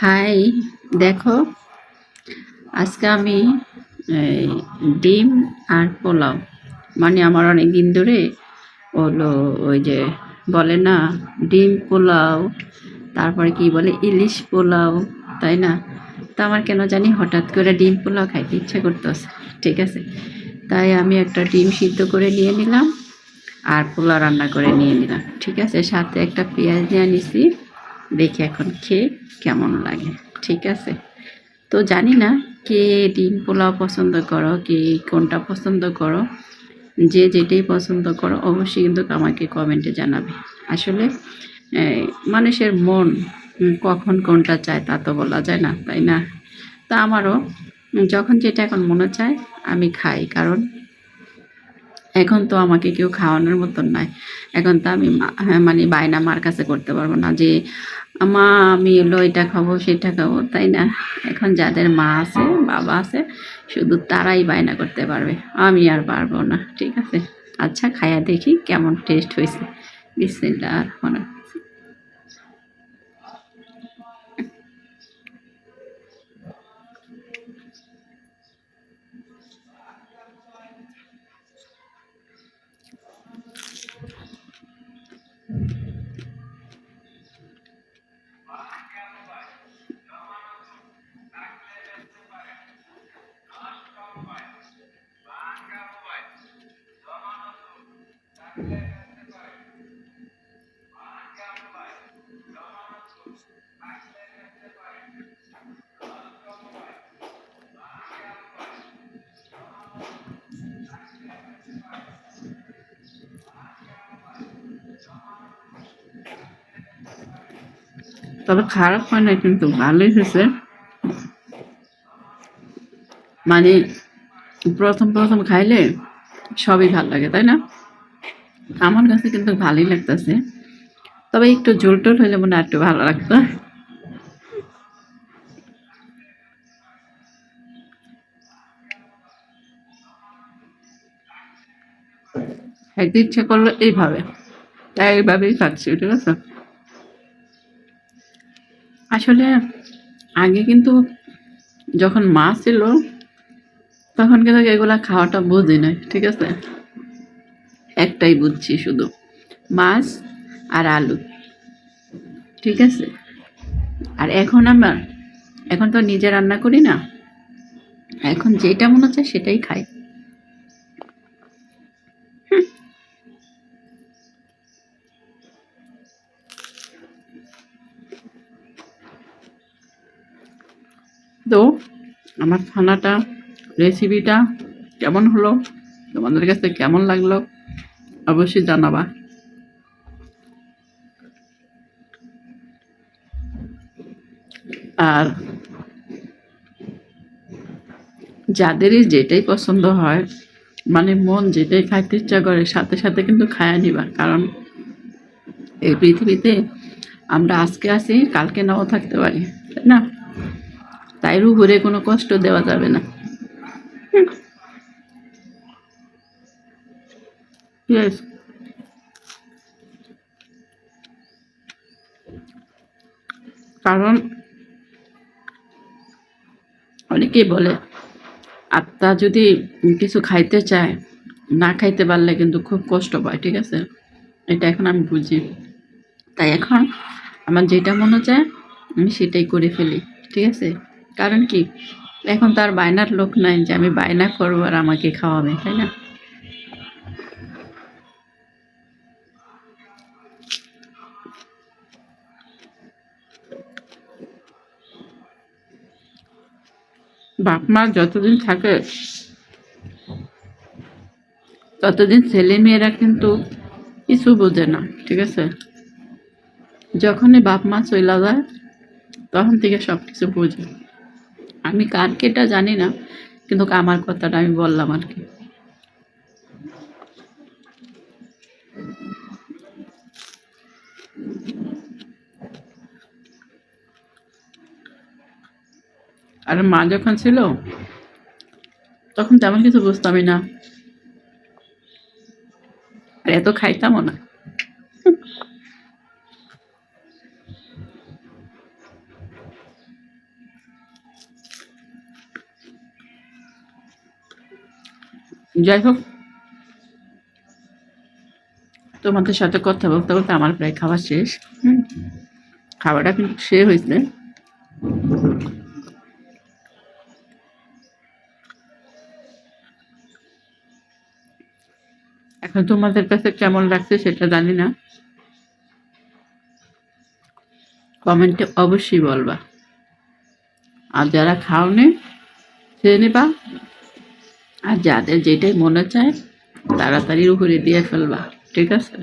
High, দেখো, আজকে আমি ডিম আর পোলাও। মানে আমার অনেক দিন ধরে হলো ওই যে বলে না, ডিম পোলাও, তারপরে কি বলে, ইলিশ পোলাও, তাই না? তো আমার কেন জানি হঠাৎ করে ডিম পোলাও খাইতে ইচ্ছে করতেছে, ঠিক আছে? তাই আমি একটা ডিম সিদ্ধ করে নিয়ে নিলাম আর পোলাও রান্না করে নিয়ে নিলাম, ঠিক আছে? সাথে একটা পেঁয়াজ নিয়ে নিছি। দেখি এখন খেয়ে কেমন লাগে ঠিক আছে? তো জানি না কে ডিম পোলাও পছন্দ করো কে কোনটা পছন্দ করো যে যেটাই পছন্দ করো অবশ্যই কিন্তু আমাকে কমেন্টে জানাবে। আসলে মানুষের মন কখন কোনটা চায় তা তো বলা যায় না তাই না? তা আমারও যখন যেটা এখন মনে চায় আমি খাই কারণ এখন তো আমাকে কেউ খাওয়ানোর মতন নাই। এখন তো আমি হ্যাঁ, মানে বায়না মার কাছে করতে পারব না যে মা আমি এলো এটা খাব, সেটা খাব, তাই না? এখন যাদের মা আছে, বাবা আছে, শুধু তারাই বায়না করতে পারবে। আমি আর পারব না, ঠিক আছে? আচ্ছা খায়া দেখি কেমন টেস্ট হয়েছে বিসমিল্লাহ আর তবে খারাপ হয় না কিন্তু ভালোই হয়েছে। মানে প্রথম প্রথম খাইলে সবই ভালো লাগে, তাই না? আমার কাছে কিন্তু ভালোই লাগতেছে। তবে একটু ঝোল টোল হলে মনে একটু ভালো লাগতো। খাইতে ইচ্ছে করল এইভাবে। তাই এইভাবেই খাচ্ছি, ঠিক আছে? আসলে আগে কিন্তু যখন মা ছিল, তখন কিন্তু এগুলা খাওয়াটা বুঝি নাই ঠিক আছে? একটাই বুঝছি শুধু। মাছ আর আলু। ঠিক আছে? আর এখন আমার এখন তো নিজে রান্না করি না। এখন যেটা মনে হচ্ছে সেটাই খাই। তো, আমার খানাটা রেসিপিটা কেমন হলো? তোমাদের কাছে কেমন লাগল? অবশ্যই জানাবা। আর যাদেরই যেটাই পছন্দ হয় মানে মন যেটাই খাইতে ইচ্ছা করে, সাথে সাথে কিন্তু খায়া নিবা। কারণ এই পৃথিবীতে আমরা আজকে আছি, কালকে নাও থাকতে পারি, তাই না? তাই উপরে কোনো কষ্ট দেওয়া যাবে না। Yes. কারণ অনেকেই বলে, আত্মা যদি কিছু খাইতে চায়, না খাইতে পারলে কিন্তু খুব কষ্ট পায়, ঠিক আছে? এটা এখন আমি বুঝি। তাই এখন আমার যেটা মনে চায়, আমি সেটাই করে ফেলি, ঠিক আছে? কারণ কি? এখন তার বায়নার লোক নাই যে আমি বায়না করব আর আমাকে খাওয়াবে, তাই না? বাপ মা যতদিন থাকে, ততদিন ছেলে মেয়েরা কিন্তু কিছু বোঝে না, ঠিক আছে? যখনই বাপ মা চলে যায়, তখন থেকে সব কিছু বোঝে। আমি কার কেটা জানি না, কিন্তু আমার কথাটা আমি বললাম আর কি। আর মা যখন ছিল, তখন তেমন কিছু বুঝতামই না। আর এত খাইতামও না। যাই হোক, তোমাদের সাথে কথা বলতে বলতে আমার প্রায় খাওয়া শেষ। হম, খাওয়াটা কিন্তু শেষ হয়েছে। এখন তোমাদের কাছে কেমন লাগছে সেটা জানি না। কমেন্টে অবশ্যই বলবা। আর যারা খাওনি, খেয়ে নেবা। আর যাদের যেটাই মনে চায়, তাড়াতাড়ি উপরে দিয়ে ফেলবা, ঠিক আছে?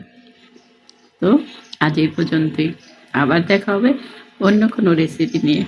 তো আজ এই পর্যন্তই। আবার দেখা হবে অন্য কোনো রেসিপি নিয়ে।